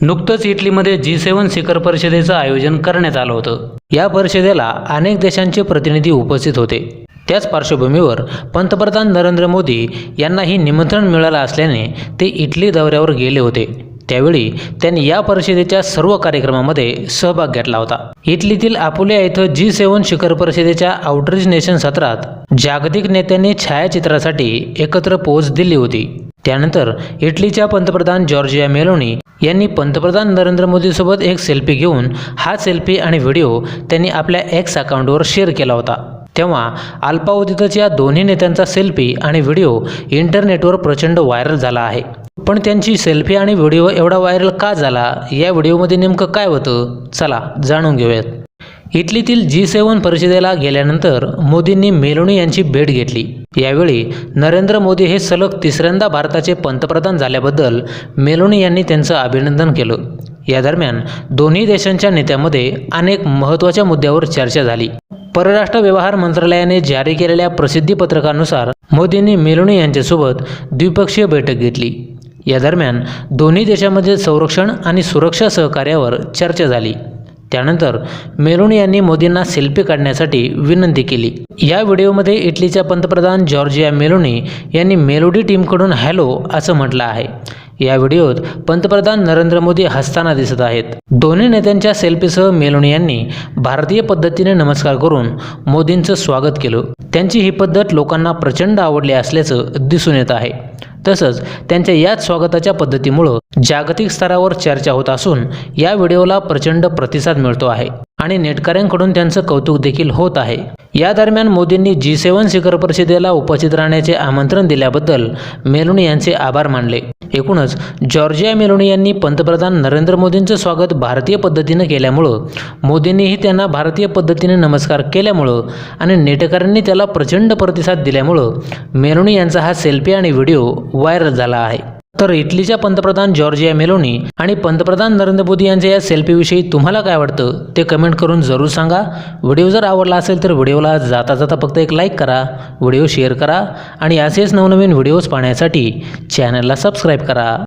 नुकतंच इटलीमध्ये जी सेवन शिखर परिषदेचं आयोजन करण्यात आलं होतं. या परिषदेला अनेक देशांचे प्रतिनिधी उपस्थित होते. त्याच पार्श्वभूमीवर पंतप्रधान नरेंद्र मोदी यांनाही निमंत्रण मिळालं असल्याने ते इटली दौऱ्यावर गेले होते. त्यावेळी त्यांनी या परिषदेच्या सर्व कार्यक्रमामध्ये सहभाग घेतला होता. इटलीतील आपुलिया इथं जी सेवन शिखर परिषदेच्या आउटरीच नेशन सत्रात जागतिक नेत्यांनी छायाचित्रासाठी एकत्र पोच दिली होती. त्यानंतर इटलीच्या पंतप्रधान जॉर्जिया मेलोनी यांनी पंतप्रधान नरेंद्र मोदीसोबत एक सेल्फी घेऊन हा सेल्फी आणि व्हिडिओ त्यांनी आपल्या एक्स अकाउंटवर शेअर केला होता. तेव्हा अल्पावधीतच या दोन्ही नेत्यांचा सेल्फी आणि व्हिडिओ इंटरनेटवर प्रचंड व्हायरल झाला आहे. पण त्यांची सेल्फी आणि व्हिडिओ एवढा व्हायरल का झाला? या व्हिडिओमध्ये नेमकं काय होतं? चला जाणून घेऊयात. इटलीतील जी सेवन परिषदेला गेल्यानंतर मोदींनी मेलोनी यांची भेट घेतली. यावेळी नरेंद्र मोदी हे सलग तिसऱ्यांदा भारताचे पंतप्रधान झाल्याबद्दल मेलोनी यांनी त्यांचं अभिनंदन केलं. या दरम्यान दोन्ही देशांच्या नेत्यामध्ये अनेक महत्त्वाच्या मुद्द्यावर चर्चा झाली. परराष्ट्र व्यवहार मंत्रालयाने जारी केलेल्या प्रसिद्धी पत्रकानुसार मोदींनी मेलोनी यांच्यासोबत द्विपक्षीय बैठक घेतली. या दरम्यान दोन्ही देशामध्ये संरक्षण आणि सुरक्षा सहकार्यावर चर्चा झाली. त्यानंतर मेलोनी यांनी मोदींना सेल्फी काढण्यासाठी विनंती केली. या व्हिडिओमध्ये इटलीच्या पंतप्रधान जॉर्जिया मेलोनी यांनी मेलोडी टीमकडून हॅलो असं म्हटलं आहे. या व्हिडिओत पंतप्रधान नरेंद्र मोदी हसताना दिसत आहेत. दोन्ही नेत्यांच्या सेल्फीसह मेलोनी यांनी भारतीय पद्धतीने नमस्कार करून मोदींचं स्वागत केलं. त्यांची ही पद्धत लोकांना प्रचंड आवडली असल्याचं दिसून येत आहे. तसंच त्यांच्या याच स्वागताच्या पद्धतीमुळं जागतिक स्तरावर चर्चा होत असून या व्हिडिओला प्रचंड प्रतिसाद मिळतो आहे आणि नेटकऱ्यांकडून त्यांचं कौतुक देखील होत आहे. या दरम्यान मोदींनी जी सेवन शिखर परिषदेला उपस्थित राहण्याचे आमंत्रण दिल्याबद्दल मेलुणी यांचे आभार मानले. एकूणच जॉर्जिया मेलोनी यांनी पंतप्रधान नरेंद्र मोदींचं स्वागत भारतीय पद्धतीनं केल्यामुळं मोदींनीही त्यांना भारतीय पद्धतीने नमस्कार केल्यामुळं आणि नेटकऱ्यांनी त्याला प्रचंड प्रतिसाद दिल्यामुळं मेलोनी यांचा हा सेल्फी आणि व्हिडिओ व्हायरल झाला आहे. तर इटलीच्या पंतप्रधान जॉर्जिया मेलोनी आणि पंतप्रधान नरेंद्र मोदी यांच्या या सेल्फीविषयी तुम्हाला काय वाटतं ते कमेंट करून जरूर सांगा. व्हिडिओ जर आवडला असेल तर व्हिडिओला जाता जाता फक्त एक लाईक करा व्हिडिओ शेअर करा आणि असेच नवनवीन व्हिडिओज पाहण्यासाठी चॅनलला सबस्क्राईब करा.